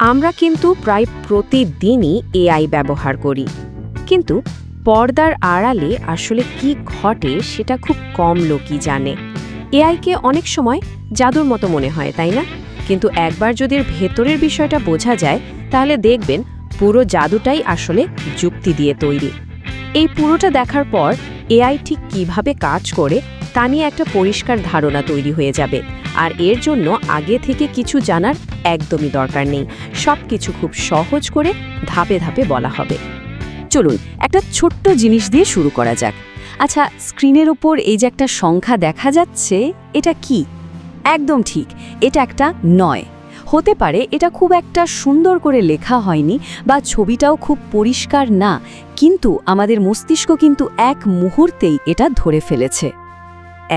আমরা কিন্তু প্রায় প্রতিদিনই এআই ব্যবহার করি। কিন্তু পর্দার আড়ালে আসলে কি ঘটে সেটা খুব কম লোকই জানে। এআইকে অনেক সময় জাদুর মতো মনে হয়, তাই না? কিন্তু একবার যদি এর ভেতরের বিষয়টা বোঝা যায়, তাহলে দেখবেন পুরো জাদুটাই আসলে যুক্তি দিয়ে তৈরি। এই পুরোটা দেখার পর এআই ঠিক কীভাবে কাজ করে, তা নিয়ে একটা পরিষ্কার ধারণা তৈরি হয়ে যাবে। আর এর জন্য আগে থেকে কিছু জানার একদমই দরকার নেই। সব কিছু খুব সহজ করে ধাপে ধাপে বলা হবে। চলুন, একটা ছোট্ট জিনিস দিয়ে শুরু করা যাক। আচ্ছা স্ক্রিনের ওপর এই যে একটা সংখ্যা দেখা যাচ্ছে, এটা কি? একদম ঠিক, এটা একটা নয়। হতে পারে এটা খুব একটা সুন্দর করে লেখা হয়নি বা ছবিটাও খুব পরিষ্কার না, কিন্তু আমাদের মস্তিষ্ক কিন্তু এক মুহূর্তেই এটা ধরে ফেলেছে।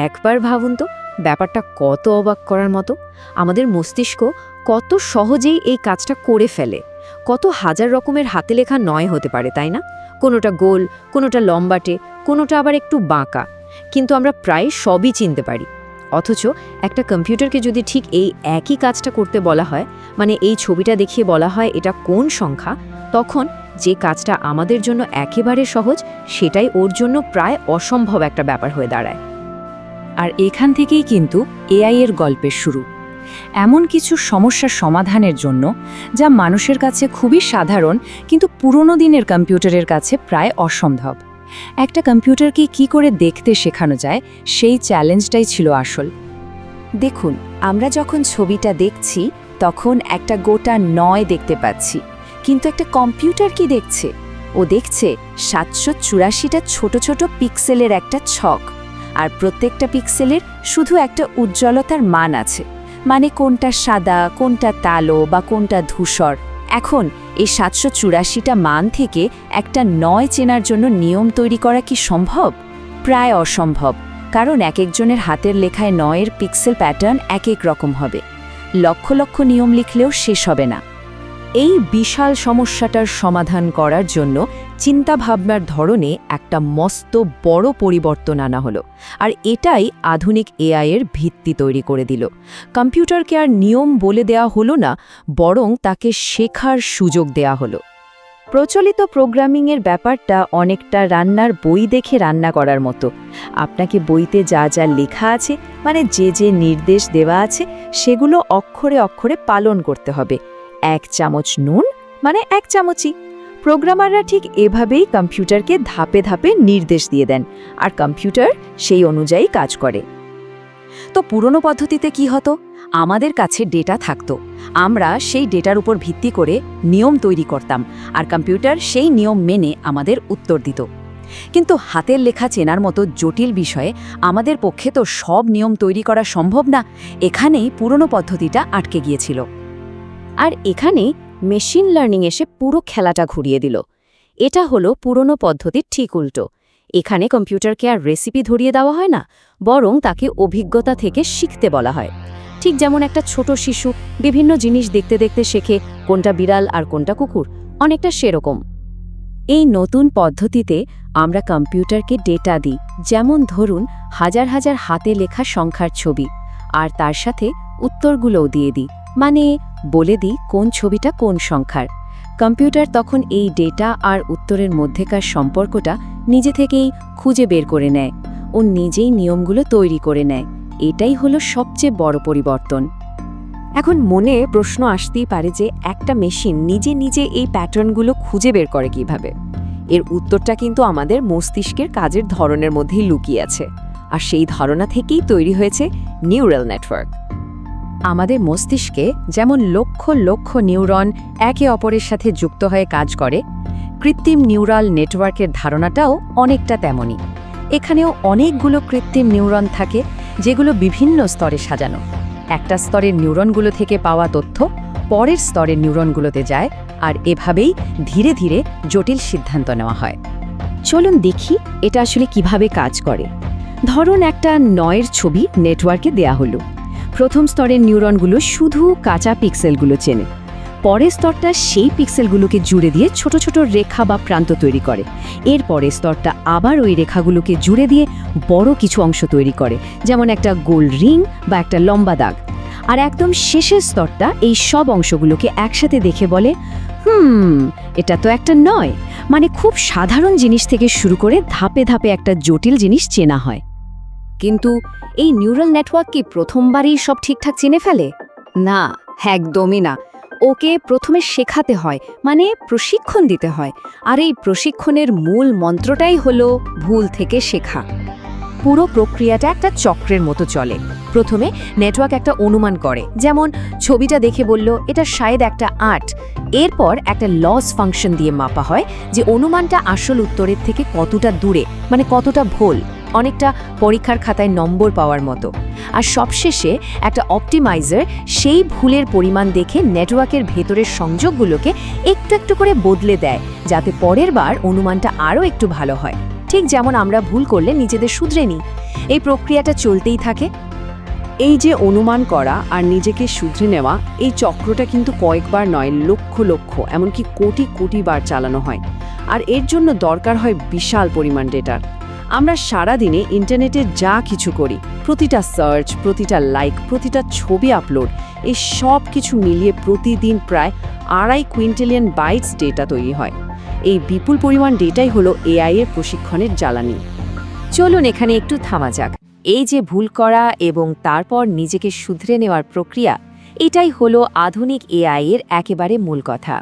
একবার ভাবুন তো। ব্যাপারটা কত অবাক করার মতো? আমাদের মস্তিষ্ক কত সহজেই এই কাজটা করে ফেলে। কত হাজার রকমের হাতে লেখা নয় হতে পারে, তাই না? কোনোটা গোল, কোনোটা লম্বাটে, কোনোটা আবার একটু বাঁকা। কিন্তু আমরা প্রায় সবই চিনতে পারি। অথচ একটা কম্পিউটারকে যদি ঠিক এই একই কাজটা করতে বলা হয় মানে এই ছবিটা দেখিয়ে বলা হয় এটা কোন সংখ্যা, তখন যে কাজটা আমাদের জন্য একেবারে সহজ, সেটাই ওর জন্য প্রায় অসম্ভব একটা ব্যাপার হয়ে দাঁড়ায়। আর এখান থেকেই কিন্তু এআই এর গল্পের শুরু। এমন কিছু সমস্যার সমাধানের জন্য যা মানুষের কাছে খুবই সাধারণ, কিন্তু পুরনো দিনের কম্পিউটারের কাছে প্রায় অসম্ভব। একটা কম্পিউটারকে কি করে দেখতে শেখানো যায়, সেই চ্যালেঞ্জটাই ছিল আসল। দেখুন, আমরা যখন ছবিটা দেখছি, তখন একটা গোটা নয় দেখতে পাচ্ছি, কিন্তু একটা কম্পিউটার কি দেখছে? ও দেখছে সাতশো চুরাশিটা ছোট ছোট পিক্সেলের একটা ছক। আর প্রত্যেকটা পিক্সেলের শুধু একটা উজ্জ্বলতার মান আছে। মানে কোনটা সাদা, কোনটা তালো বা কোনটা ধূসর। এখন এই সাতশো চুরাশিটা মান থেকে একটা নয় চেনার জন্য নিয়ম তৈরি করা কি সম্ভব? প্রায় অসম্ভব, কারণ এক একজনের হাতের লেখায় নয়ের পিক্সেল প্যাটার্ন এক এক রকম হবে। লক্ষ লক্ষ নিয়ম লিখলেও শেষ হবে না। এই বিশাল সমস্যাটার সমাধান করার জন্য চিন্তাভাবনার ধরনে একটা মস্ত বড় পরিবর্তন আনা হলো। আর এটাই আধুনিক এআই এর ভিত্তি তৈরি করে দিল। কম্পিউটারকে আর নিয়ম বলে দেয়া হলো না, বরং তাকে শেখার সুযোগ দেয়া হলো। প্রচলিত প্রোগ্রামিংয়ের ব্যাপারটা অনেকটা রান্নার বই দেখে রান্না করার মতো। আপনাকে বইতে যা যা লেখা আছে মানে যে যে নির্দেশ দেওয়া আছে, সেগুলো অক্ষরে অক্ষরে পালন করতে হবে। এক চামচ নুন মানে এক চামচই। প্রোগ্রামাররা ঠিক এভাবেই কম্পিউটারকে ধাপে ধাপে নির্দেশ দিয়ে দেন, আর কম্পিউটার সেই অনুযায়ী কাজ করে। তো পুরনো পদ্ধতিতে কি হতো? আমাদের কাছে ডেটা থাকতো। আমরা সেই ডেটার উপর ভিত্তি করে নিয়ম তৈরি করতাম, আর কম্পিউটার সেই নিয়ম মেনে আমাদের উত্তর দিত। কিন্তু হাতের লেখা চেনার মতো জটিল বিষয়ে আমাদের পক্ষে তো সব নিয়ম তৈরি করা সম্ভব না, এখানেই পুরনো পদ্ধতিটা আটকে গিয়েছিল। আর এখানে মেশিন লার্নিং এসে পুরো খেলাটা ঘুরিয়ে দিল। এটা হলো পুরনো পদ্ধতির ঠিক উল্টো। এখানে কম্পিউটারকে আর রেসিপি ধরিয়ে দেওয়া হয় না, বরং তাকে অভিজ্ঞতা থেকে শিখতে বলা হয়। ঠিক যেমন একটা ছোট শিশু বিভিন্ন জিনিস দেখতে দেখতে শেখে কোনটা বিড়াল আর কোনটা কুকুর, অনেকটা সেরকম। এই নতুন পদ্ধতিতে আমরা কম্পিউটারকে ডেটা দিই, যেমন ধরুন হাজার হাজার হাতে লেখা সংখ্যার ছবি, আর তার সাথে উত্তরগুলোও দিয়ে দিই। মানে বলে দিই কোন ছবিটা কোন সংখ্যার। কম্পিউটার তখন এই ডেটা আর উত্তরের মধ্যেকার সম্পর্কটা নিজে থেকেই খুঁজে বের করে নেয়। ও নিজেই নিয়মগুলো তৈরি করে নেয়। এটাই হলো সবচেয়ে বড় পরিবর্তন। এখন মনে প্রশ্ন আসতেই পারে যে একটা মেশিন নিজে নিজে এই প্যাটার্নগুলো খুঁজে বের করে কীভাবে? এর উত্তরটা কিন্তু আমাদের মস্তিষ্কের কাজের ধরনের মধ্যেই লুকিয়ে আছে। আর সেই ধারণা থেকেই তৈরি হয়েছে নিউরাল নেটওয়ার্ক। আমাদের মস্তিষ্কে যেমন লক্ষ লক্ষ নিউরন একে অপরের সাথে যুক্ত হয়ে কাজ করে, কৃত্রিম নিউরাল নেটওয়ার্কের ধারণাটাও অনেকটা তেমনই। এখানেও অনেকগুলো কৃত্রিম নিউরন থাকে, যেগুলো বিভিন্ন স্তরে সাজানো। একটা স্তরের নিউরনগুলো থেকে পাওয়া তথ্য পরের স্তরের নিউরনগুলোতে যায় আর এভাবেই ধীরে ধীরে জটিল সিদ্ধান্ত নেওয়া হয়। চলুন দেখি এটা আসলে কীভাবে কাজ করে। ধরুন একটা নয়ের ছবি নেটওয়ার্কে দেয়া হলো। প্রথম স্তরের নিউরনগুলো শুধু কাঁচা পিক্সেলগুলো চেনে। পরের স্তরটা সেই পিক্সেলগুলোকে জুড়ে দিয়ে ছোট ছোট রেখা বা প্রান্ত তৈরি করে। এর পরের স্তরটা আবার ওই রেখাগুলোকে জুড়ে দিয়ে বড় কিছু অংশ তৈরি করে, যেমন একটা গোল রিং বা একটা লম্বা দাগ। আর একদম শেষের স্তরটা এই সব অংশগুলোকে একসাথে দেখে বলে, হুম, এটা তো একটা নয়। মানে খুব সাধারণ জিনিস থেকে শুরু করে ধাপে ধাপে একটা জটিল জিনিস চেনা হয়। কিন্তু এই নিউরাল নেটওয়ার্ক কি প্রথমবারই সব ঠিকঠাক চিনে ফেলে? না, একদমই না। ওকে প্রথমে শেখাতে হয় মানে প্রশিক্ষণ দিতে হয়। আর এই প্রশিক্ষণের মূল মন্ত্রটাই হলো ভুল থেকে শেখা। পুরো প্রক্রিয়াটা একটা চক্রের মতো চলে। প্রথমে নেটওয়ার্ক একটা অনুমান করে, যেমন ছবিটা দেখে বলল, এটা শায়দ একটা আর্ট এরপর একটা লস ফাংশন দিয়ে মাপা হয় যে অনুমানটা আসল উত্তরের থেকে কতটা দূরে মানে কতটা ভুল। অনেকটা পরীক্ষার খাতায় নম্বর পাওয়ার মতো। আর সবশেষে একটা অপটিমাইজার সেই ভুলের পরিমাণ দেখে নেটওয়ার্কের ভেতরের সংযোগগুলোকে একটু একটু করে বদলে দেয়, যাতে পরের বার অনুমানটা আরও একটু ভালো হয়। ঠিক যেমন আমরা ভুল করলে নিজেদের শুধরে নিই। এই প্রক্রিয়াটা চলতেই থাকে। এই যে অনুমান করা আর নিজেকে শুধরে নেওয়া, এই চক্রটা কিন্তু কয়েকবার নয়, লক্ষ লক্ষ, এমনকি কোটি কোটি বার চালানো হয়। আর এর জন্য দরকার হয় বিশাল পরিমাণ ডেটার। আমরা সারা দিনে ইন্টারনেটে যা কিছু করি, প্রতিটা সার্চ প্রতিটা লাইক প্রতিটা ছবি আপলোড এই সব কিছু মিলিয়ে প্রতিদিন প্রায় আড়াই কুইন্টেলিয়ন বাইটস ডেটা তৈরি হয়। এই বিপুল পরিমাণ ডেটাই হলো এআই এর প্রশিক্ষণের জ্বালানি। চলুন এখানে একটু থামা যাক। এই যে ভুল করা এবং তারপর নিজেকে শুধরে নেওয়ার প্রক্রিয়া, এটাই হলো আধুনিক এআই এর একেবারে মূল কথা।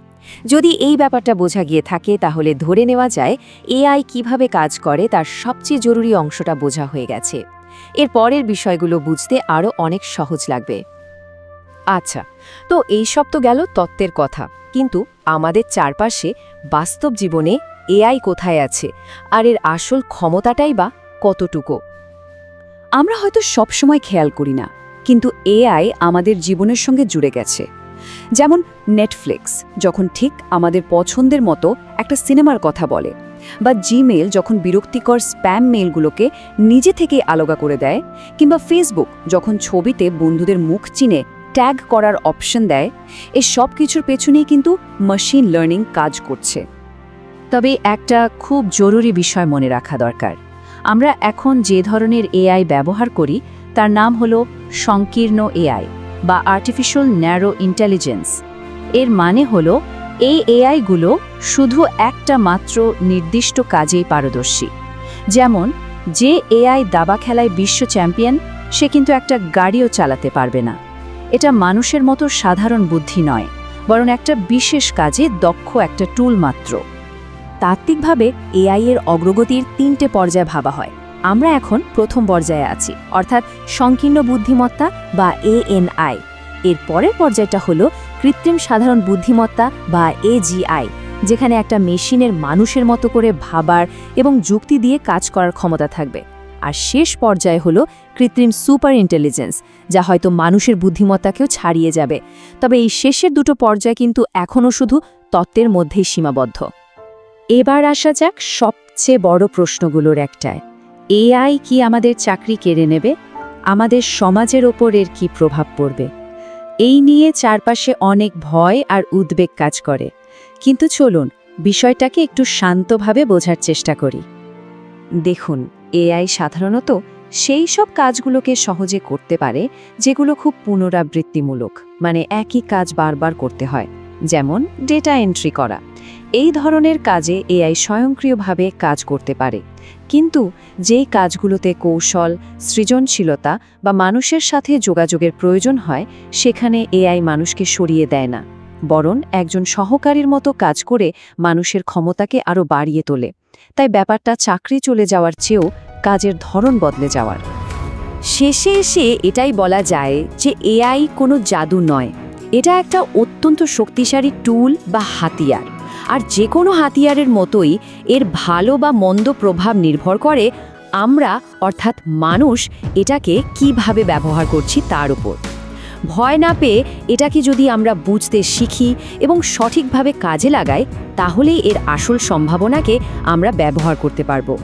যদি এই ব্যাপারটা বোঝা গিয়ে থাকে, তাহলে ধরে নেওয়া যায়, এআই কীভাবে কাজ করে তার সবচেয়ে জরুরি অংশটা বোঝা হয়ে গেছে। এর পরের বিষয়গুলো বুঝতে আরও অনেক সহজ লাগবে। আচ্ছা তো এই সব তো গেল তত্ত্বের কথা। কিন্তু আমাদের চারপাশে বাস্তব জীবনে এআই কোথায় আছে? আর এর আসল ক্ষমতাটাই বা কতটুকু? আমরা হয়তো সবসময় খেয়াল করি না, কিন্তু এআই আমাদের জীবনের সঙ্গে জুড়ে গেছে। যেমন নেটফ্লিক্স যখন ঠিক আমাদের পছন্দের মতো একটা সিনেমার কথা বলে, বা জিমেল যখন বিরক্তিকর স্প্যাম মেলগুলোকে নিজে থেকেই আলোগা করে দেয়, কিংবা ফেসবুক যখন ছবিতে বন্ধুদের মুখ চিনে ট্যাগ করার অপশন দেয় এই সব কিছুর পেছনেই কিন্তু মেশিন লার্নিং কাজ করছে। তবে একটা খুব জরুরি বিষয় মনে রাখা দরকার। আমরা এখন যে ধরনের এআই ব্যবহার করি, তার নাম হলো সংকীর্ণ এআই বা আর্টিফিশিয়াল ন্যারো ইন্টেলিজেন্স এর মানে হল, এই এআইগুলো শুধু একটা মাত্র নির্দিষ্ট কাজেই পারদর্শী। যেমন, যে এআই দাবা খেলায় বিশ্ব চ্যাম্পিয়ন সে কিন্তু একটা গাড়িও চালাতে পারবে না। এটা মানুষের মতো সাধারণ বুদ্ধি নয়, বরং একটা বিশেষ কাজে দক্ষ একটা টুল মাত্র। তাত্ত্বিকভাবে এআই এর অগ্রগতির তিনটে পর্যায়ে ভাবা হয়। আমরা এখন প্রথম পর্যায়ে আছি, অর্থাৎ সংকীর্ণ বুদ্ধিমত্তা বা এএনআই এর পরের পর্যায়টা হলো কৃত্রিম সাধারণ বুদ্ধিমত্তা বা এজিআই যেখানে একটা মেশিনের মানুষের মতো করে ভাবার এবং যুক্তি দিয়ে কাজ করার ক্ষমতা থাকবে। আর শেষ পর্যায়ে হলো কৃত্রিম সুপার ইন্টেলিজেন্স যা হয়তো মানুষের বুদ্ধিমত্তাকেও ছাড়িয়ে যাবে। তবে এই শেষের দুটো পর্যায় কিন্তু এখনও শুধু তত্ত্বের মধ্যেই সীমাবদ্ধ। এবার আসা যাক সবচেয়ে বড় প্রশ্নগুলোর একটায়। এআই কি আমাদের চাকরি কেড়ে নেবে? আমাদের সমাজের ওপর এর কি প্রভাব পড়বে? এই নিয়ে চারপাশে অনেক ভয় আর উদ্বেগ কাজ করে। কিন্তু চলুন, বিষয়টাকে একটু শান্তভাবে বোঝার চেষ্টা করি। দেখুন, এআই সাধারণত সেই সব কাজগুলোকে সহজে করতে পারে, যেগুলো খুব পুনরাবৃত্তিমূলক মানে একই কাজ বারবার করতে হয়। যেমন ডেটা এন্ট্রি করা। এই ধরনের কাজে এআই স্বয়ংক্রিয়ভাবে কাজ করতে পারে। কিন্তু যেই কাজগুলোতে কৌশল, সৃজনশীলতা বা মানুষের সাথে যোগাযোগের প্রয়োজন হয়, সেখানে এআই মানুষকে সরিয়ে দেয় না। বরং একজন সহকারীর মতো কাজ করে মানুষের ক্ষমতাকে আরও বাড়িয়ে তোলে। তাই ব্যাপারটা চাকরি চলে যাওয়ার চেয়েও কাজের ধরন বদলে যাওয়ার। শেষে এসে এটাই বলা যায় যে এআই কোনো জাদু নয়। এটা একটা অত্যন্ত শক্তিশালী টুল বা হাতিয়ার। আর যে কোনো হাতিয়ারের মতোই এর ভালো বা মন্দ প্রভাব নির্ভর করে আমরা, অর্থাৎ মানুষ, এটাকে কীভাবে ব্যবহার করছি তার উপর। ভয় না পেয়ে এটাকে যদি আমরা বুঝতে শিখি এবং সঠিকভাবে কাজে লাগাই, তাহলেই এর আসল সম্ভাবনাকে আমরা ব্যবহার করতে পারব।